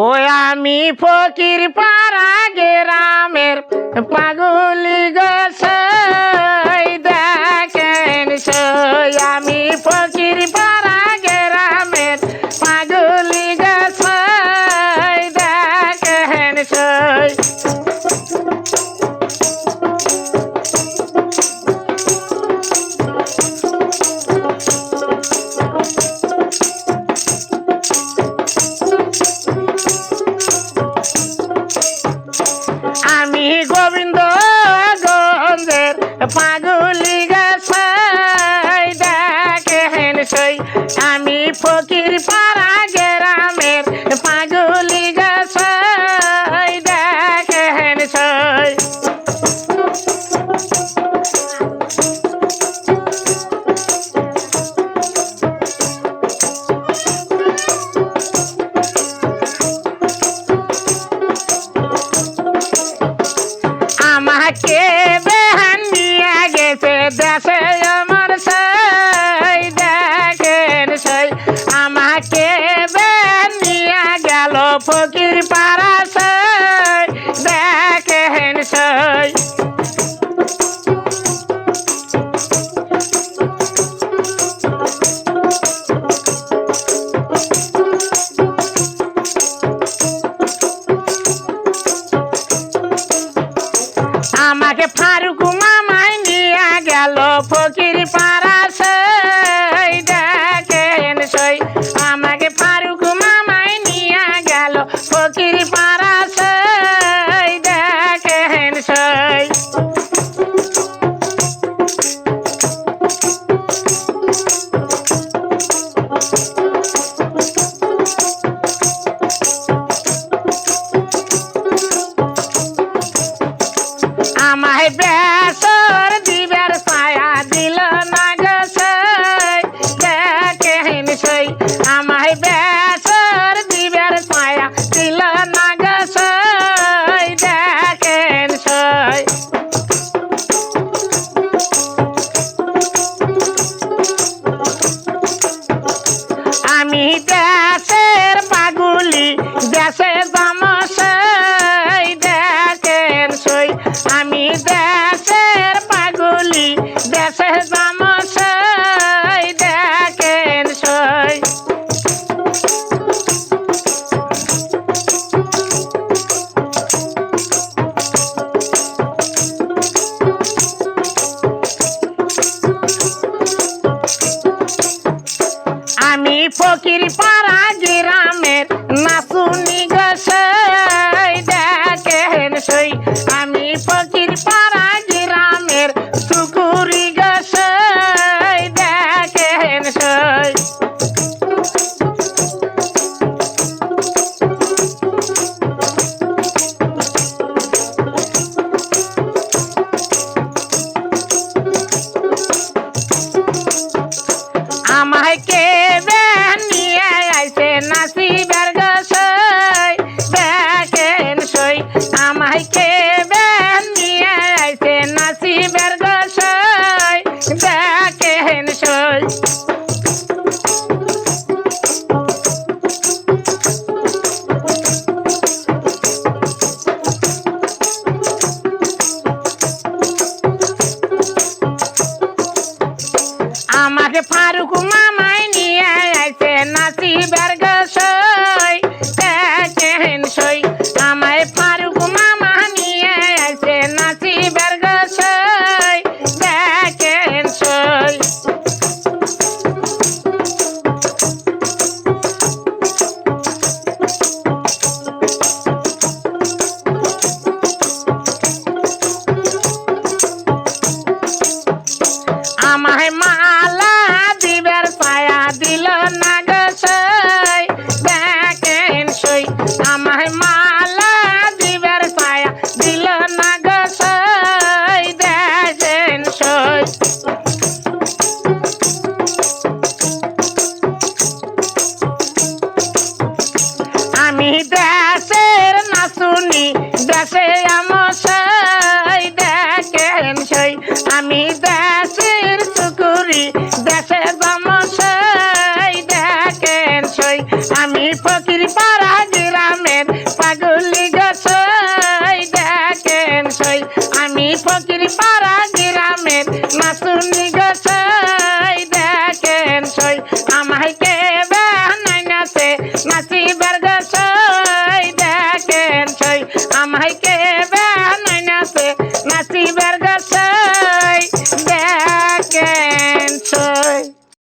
ও আমি ফকির পাড়া গ্রামের পাগলি গসাই পাগলি গাছাই দেখেন সই আমি ফকির পাড়া গ্রামের পাগলি গাছাই দেখেন সই। আমাকে ফকির পাড়া সাই দেখেন সাই আমাকে ফারুক মামাই নিয়ে গেল ফকির ফকির সই আমাকে ফারুক মামাই নিয়ে আইছে নাসিবের গসই দেশে আমশাই দেখেন সেই। আমি দেশের টুকুরি দেশে দেখেন আমি ফকির পাড়া গ্রামের পাগলি গছাই দেখেন সেই। আমি ফকির পাড়া